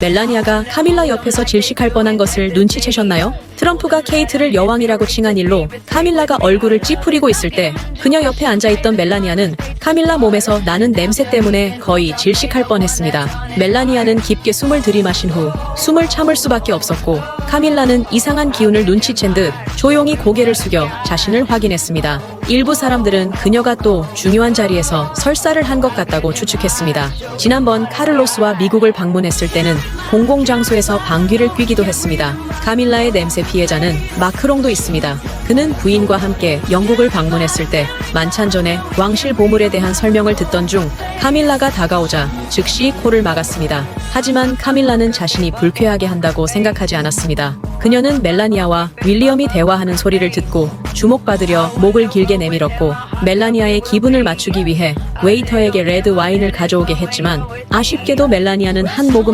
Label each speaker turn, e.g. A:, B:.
A: 멜라니아가 카밀라 옆에서 질식할 뻔한 것을 눈치채셨나요? 트럼프가 케이트를 여왕이라고 칭한 일로 카밀라가 얼굴을 찌푸리고 있을 때 그녀 옆에 앉아있던 멜라니아는 카밀라 몸에서 나는 냄새 때문에 거의 질식할 뻔했습니다. 멜라니아는 깊게 숨을 들이마신 후 숨을 참을 수밖에 없었고 카밀라는 이상한 기운을 눈치챈 듯 조용히 고개를 숙여 자신을 확인했습니다. 일부 사람들은 그녀가 또 중요한 자리에서 설사를 한 것 같다고 추측했습니다. 지난번 카를로스와 미국을 방문했을 때는 공공장소에서 방귀를 뀌기도 했습니다. 카밀라의 냄새 피해자는 마크롱도 있습니다. 그는 부인과 함께 영국을 방문했을 때 만찬 전에 왕실 보물에 대한 설명을 듣던 중 카밀라가 다가오자 즉시 코를 막았습니다. 하지만 카밀라는 자신이 불쾌하게 한다고 생각하지 않았습니다. 그녀는 멜라니아와 윌리엄이 대화하는 소리를 듣고 주목받으려 목을 길게 내밀었고 멜라니아의 기분을 맞추기 위해 웨이터에게 레드 와인을 가져오게 했지만 아쉽게도 멜라니아는 한 모금도